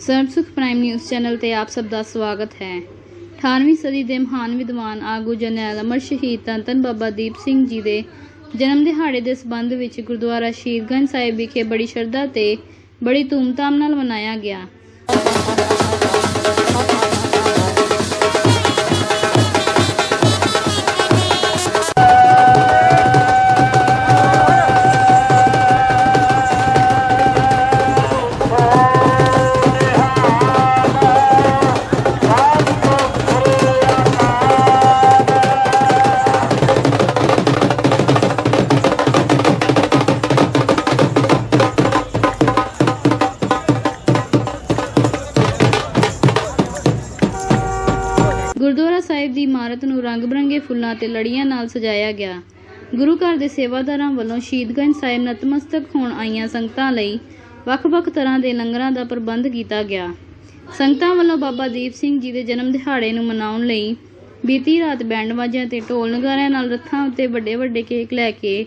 ਸੁਖ prime news channel ਤੇ ਆਪ ਸਭ ਦਾ ਸਵਾਗਤ ਹੈ। 18ਵੀਂ ਸਦੀ ਦੇ ਮਹਾਨ ਵਿਦਵਾਨ ਆਗੂ ਜਨਰਲ ਅਮਰ ਸ਼ਹੀਦ ਧੰਨ ਧੰਨ ਬਾਬਾ ਦੀਪ ਸਿੰਘ ਜੀ ਦੇ ਜਨਮ ਦਿਹਾੜੇ ਦੇ ਸਬੰਧ ਵਿੱਚ ਗੁਰਦੁਆਰਾ ਸ਼ਹੀਦਗੰਜ ਸਾਹਿਬ ਵਿਖੇ ਬੜੀ ਸ਼ਰਧਾ ਤੇ ਬੜੀ ਧੂਮਧਾਮ ਨਾਲ ਮਨਾਇਆ ਗਿਆ। ਗੁਰਦੁਆਰਾ ਸਾਹਿਬ ਦੀ ਇਮਾਰਤ ਨੂੰ ਰੰਗ-ਬਰੰਗੇ ਫੁੱਲਾਂ ਤੇ ਲੜੀਆਂ ਨਾਲ ਸਜਾਇਆ ਗਿਆ। ਗੁਰੂ ਘਰ ਦੇ ਸੇਵਾਦਾਰਾਂ ਵੱਲੋਂ ਸ਼ਹੀਦਗੰਜ ਸਾਹਿਬ ਨਤਮਸਤਕ ਹੋਣ ਆਈਆਂ ਸੰਗਤਾਂ ਲਈ ਵੱਖ-ਵੱਖ ਤਰ੍ਹਾਂ ਦੇ ਲੰਗਰਾਂ ਦਾ ਪ੍ਰਬੰਧ ਕੀਤਾ ਗਿਆ। ਸੰਗਤਾਂ ਵੱਲੋਂ ਬਾਬਾ ਦੀਪ ਸਿੰਘ ਜੀ ਦੇ ਜਨਮ ਦਿਹਾੜੇ ਨੂੰ ਮਨਾਉਣ ਲਈ ਬੀਤੀ ਰਾਤ ਬੈਂਡ ਵਾਜਿਆਂ ਤੇ ਢੋਲ ਨਗਾਰਿਆਂ ਨਾਲ ਰੱਥਾਂ ਉੱਤੇ ਵੱਡੇ-ਵੱਡੇ ਕੇਕ ਲੈ ਕੇ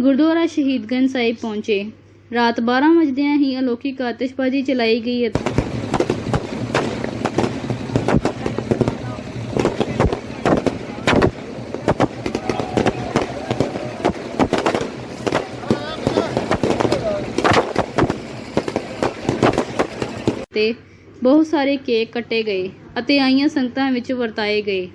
ਗੁਰਦੁਆਰਾ ਸ਼ਹੀਦਗੰਜ ਸਾਹਿਬ ਪਹੁੰਚੇ। ਰਾਤ 12 ਵਜਦਿਆਂ ਹੀ ਅਲੌਕਿਕ ਆਤਿਸ਼ਬਾਜ਼ੀ ਚਲਾਈ ਗਈ ਅਤੇ ਤੇ ਬਹੁਤ ਸਾਰੇ ਕੇਕ ਕੱਟੇ ਗਏ ਅਤੇ ਆਈਆਂ ਸੰਗਤਾਂ ਵਿੱਚ ਵਰਤਾਏ ਗਏ।